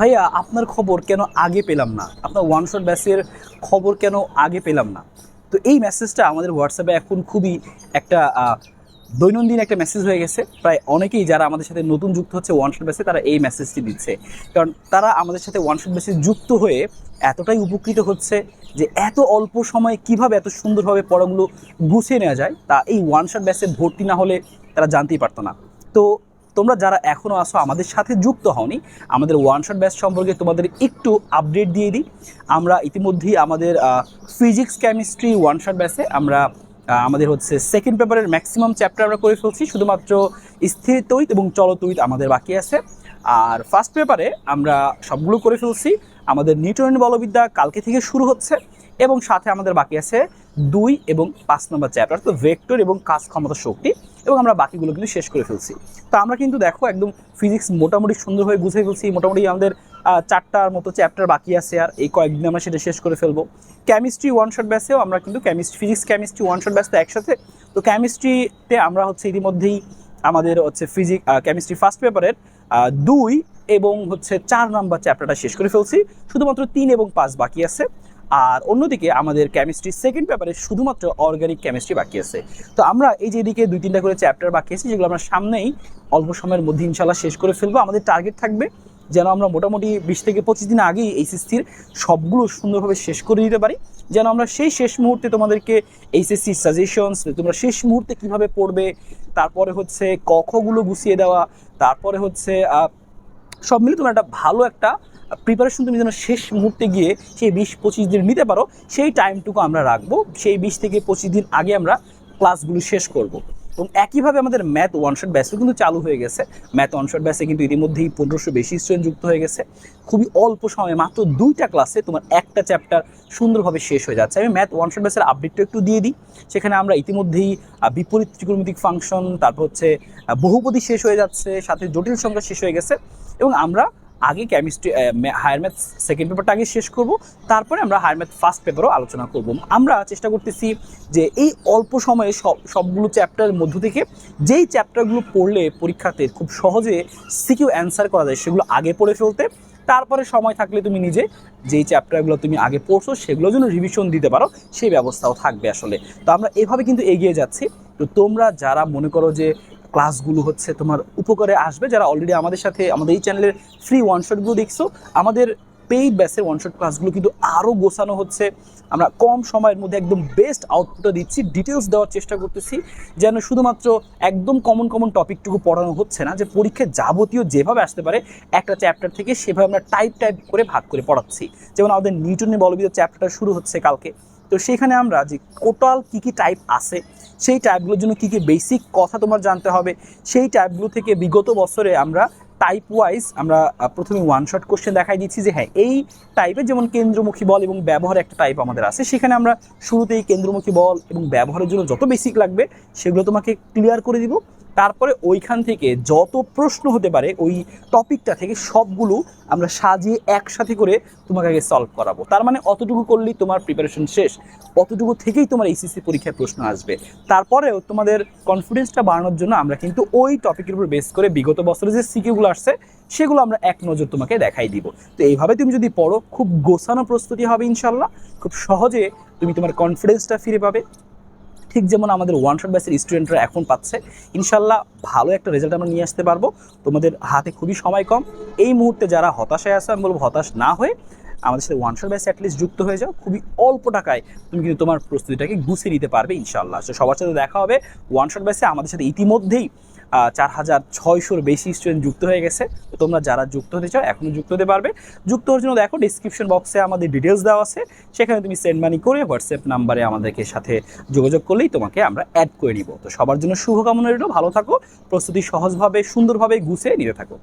ভাইয়া, আপনার খবর কেন আগে পেলাম না? আপনার ওয়ান শট ব্যাসের খবর কেন আগে পেলাম না? তো এই মেসেজটা আমাদের হোয়াটসঅ্যাপে এখন খুবই একটা দৈনন্দিন একটা মেসেজ হয়ে গেছে। প্রায় অনেকেই যারা আমাদের সাথে নতুন যুক্ত হচ্ছে ওয়ান শট ব্যাসে তারা এই মেসেজটি দিচ্ছে। কারণ তারা আমাদের সাথে ওয়ান শট ব্যাসে যুক্ত হয়ে এতটাই উপকৃত হচ্ছে যে এত অল্প সময়ে কীভাবে এত সুন্দরভাবে পড়াগুলো গুছিয়ে নেওয়া যায়, তা এই ওয়ান শট ব্যাসে ভর্তি না হলে তারা জানতেই পারতো না। তো তোমরা যারা এখনও আসো আমাদের সাথে যুক্ত হওনি, আমাদের ওয়ান শট ব্যাচ সম্পর্কে তোমাদের একটু আপডেট দিয়ে দিই। আমরা ইতিমধ্যেই আমাদের ফিজিক্স কেমিস্ট্রি ওয়ান শট ব্যাচে আমরা আমাদের হচ্ছে সেকেন্ড পেপারের ম্যাক্সিমাম চ্যাপ্টার আমরা করে ফেলছি। শুধুমাত্র স্থির তৈত এবং চলতৈত আমাদের বাকি আছে। আর ফার্স্ট পেপারে আমরা সবগুলো করে ফেলছি। আমাদের নিউটনের বলবিদ্যা কালকে থেকে শুরু হচ্ছে এবং সাথে আমাদের বাকি আছে দুই এবং পাঁচ নম্বর চ্যাপ্টার তো ভেক্টর এবং কাজ ক্ষমতা শক্তি। এবং আমরা বাকিগুলো কিন্তু শেষ করে ফেলছি। তো আমরা কিন্তু দেখো একদম ফিজিক্স মোটামুটি সুন্দরভাবে গুছিয়ে ফেলছি, মোটামুটি আমাদের চারটার মতো চ্যাপ্টার বাকি আছে আর এই কয়েকদিন আমরা সেটা শেষ করে ফেলব। কেমিস্ট্রি ওয়ান শট ব্যাসেও আমরা কিন্তু chemistry physics chemistry one shot batch তো একসাথে, তো কেমিস্ট্রিতে আমরা হচ্ছে ইতিমধ্যেই আমাদের হচ্ছে ফিজিক কেমিস্ট্রি ফার্স্ট পেপারের দুই এবং হচ্ছে চার নাম্বার চ্যাপ্টারটা শেষ করে ফেলছি। শুধুমাত্র তিন এবং পাঁচ বাকি আছে। আর অন্যদিকে আমাদের কেমিস্ট্রি সেকেন্ড পেপারে শুধুমাত্র অর্গানিক কেমিস্ট্রি বাকি আছে। তো আমরা এই যে এদিকে দুই তিনটা করে চ্যাপ্টার বাকি আছে, যেগুলো আমরা সামনেই অল্প সময়ের মধ্যে ইনশাল্লাহ শেষ করে ফেলব। আমাদের টার্গেট থাকবে যেন আমরা মোটামুটি বিশ থেকে পঁচিশ দিন আগেই এইচএসসির সবগুলো সুন্দরভাবে শেষ করে দিতে পারি। যেন আমরা সেই শেষ মুহূর্তে তোমাদেরকে এইচএসসি সাজেশনস তোমরা শেষ মুহূর্তে কীভাবে পড়বে, তারপরে হচ্ছে কখগুলো গুছিয়ে দেওয়া, তারপরে হচ্ছে সব মিলে তোমরা একটা ভালো একটা প্রিপারেশন তুমি যেন শেষ মুহূর্তে গিয়ে সেই বিশ পঁচিশ দিন নিতে পারো, সেই টাইমটুকু আমরা রাখব। সেই বিশ থেকে পঁচিশ দিন আগে আমরা ক্লাসগুলো শেষ করব। এবং একইভাবে আমাদের ম্যাথ ওয়ান শট ব্যাসও কিন্তু চালু হয়ে গেছে। ম্যাথ ওয়ান শট ব্যাসে কিন্তু ইতিমধ্যেই পনেরোশো বেশি স্টুডেন্ট যুক্ত হয়ে গেছে। খুবই অল্প সময়ে মাত্র দুইটা ক্লাসে তোমার একটা চ্যাপ্টার সুন্দরভাবে শেষ হয়ে যাচ্ছে। আমি ম্যাথ ওয়ান শট ব্যাসের আপডেটটা একটু দিয়ে দিই। সেখানে আমরা ইতিমধ্যেই বিপরীত ত্রিকোণমিতিক ফাংশন তারপর হচ্ছে বহুপদী শেষ হয়ে যাচ্ছে, সাথে জটিল সংখ্যা শেষ হয়ে গেছে। এবং আমরা আগে কেমিস্ট্রি হায়ার ম্যাথ সেকেন্ড পেপারটা আগে শেষ করব, তারপরে আমরা হায়ার ম্যাথ ফার্স্ট পেপারও আলোচনা করব। আমরা চেষ্টা করতেছি যে এই অল্প সময়ে সব, সবগুলো চ্যাপ্টারের মধ্য থেকে যেই চ্যাপ্টারগুলো পড়লে পরীক্ষাতে খুব সহজে সিকিউ অ্যান্সার করা যায়, সেগুলো আগে পড়ে ফেলতে, তারপরে সময় থাকলে তুমি নিজে যেই চ্যাপ্টারগুলো তুমি আগে পড়ছো, সেগুলোর জন্য রিভিশন দিতে পারো, সেই ব্যবস্থাও থাকবে আসলে। তো আমরা এভাবে কিন্তু এগিয়ে যাচ্ছি। তো তোমরা যারা মনে করো যে ক্লাসগুলো হচ্ছে তোমার উপকারে আসবে যারা অলরেডি আমাদের সাথে আমাদের এই চ্যানেলের ফ্রি ওয়ান শটগুলো দেখছ, আমাদের পেইড ব্যাসের ওয়ান শট ক্লাসগুলো কিন্তু আরও গোছানো হচ্ছে। আমরা কম সময়ের মধ্যে একদম বেস্ট আউটপুটটা দিচ্ছি ডিটেলস দেওয়ার চেষ্টা করতেছি, যেন শুধুমাত্র একদম কমন কমন টপিকটুকু পড়ানো হচ্ছে না, যে পরীক্ষায় যাবতীয় যেভাবে আসতে পারে, একটা চ্যাপ্টার থেকে সেভাবে আমরা টাইপ টাইপ করে ভাগ করে পড়াচ্ছি। যেমন আমাদের নিউটনের বলবিদ্যা চ্যাপ্টার শুরু হচ্ছে কালকে। তো সেখানে আমরা যে টোটাল কী কী টাইপ আছে, সেই টাইপগুলোর জন্য কী কী বেসিক কথা তোমার জানতে হবে, সেই টাইপগুলো থেকে বিগত বছরে আমরা টাইপ ওয়াইজ আমরা প্রথমে ওয়ান শট কোশ্চেন দেখাই দিচ্ছি যে হ্যাঁ এই টাইপের যেমন কেন্দ্রমুখী বল এবং ব্যবহার একটা টাইপ আমাদের আছে, সেখানে আমরা শুরুতেই কেন্দ্রমুখী বল এবং ব্যবহারের জন্য যত বেসিক লাগবে সেগুলো তোমাকে ক্লিয়ার করে দিব। তারপরে ওইখান থেকে যত প্রশ্ন হতে পারে, ওই টপিকটা থেকে সবগুলো আমরা সাজিয়ে একসাথে করে তোমাকে আগে সলভ করাবো। তার মানে অতটুকু করলেই তোমার প্রিপারেশন শেষ, অতটুকু থেকেই তোমার এইচএসসি পরীক্ষায় প্রশ্ন আসবে। তারপরেও তোমাদের কনফিডেন্সটা বাড়ানোর জন্য আমরা কিন্তু ওই টপিকের উপর বেস করে বিগত বছরে যে সিকিউগুলো আসছে, সেগুলো আমরা এক নজর তোমাকে দেখাই দিব। তো এইভাবে তুমি যদি পড়ো, খুব গোছানো প্রস্তুতি হবে ইনশাল্লাহ খুব সহজে তুমি তোমার কনফিডেন্সটা ফিরে পাবে। ঠিক যেমন আমাদের ওয়ান শট ব্যাচের স্টুডেন্টরা এখন পাচ্ছে, ইনশাল্লাহ ভালো একটা রেজাল্ট আমরা নিয়ে আসতে পারব। তোমাদের হাতে খুবই সময় কম। এই মুহূর্তে যারা হতাশায় আসে আমি বলব হতাশ না হয়ে আমাদের সাথে ওয়ান শট ব্যাচ অ্যাটলিস্ট যুক্ত হয়ে যাও। খুবই অল্প টাকায় তুমি কিন্তু তোমার প্রস্তুতিটাকে গুছিয়ে নিতে পারবে ইনশাল্লাহ। সবার সাথে দেখা হবে ওয়ান শট ব্যাচে আমাদের সাথে ইতিমধ্যেই চার হাজার ছয়শোর বেশি স্টুডেন্ট যুক্ত হয়ে গেছে। তো তোমরা যারা যুক্ত হতে চাও এখনও যুক্ত হতে পারবে। যুক্ত হওয়ার জন্য দেখো ডিসক্রিপশন বক্সে আমাদের ডিটেলস দেওয়া আছে। সেখানে তুমি সেন্ড মানি করে হোয়াটসঅ্যাপ নাম্বারে আমাদেরকে সাথে যোগাযোগ করলেই তোমাকে আমরা অ্যাড করে নিব। তো সবার জন্য শুভকামনা রইল, ভালো থাকো, প্রস্তুতি সহজভাবে, সুন্দরভাবে গুছিয়ে নিতে থাকো।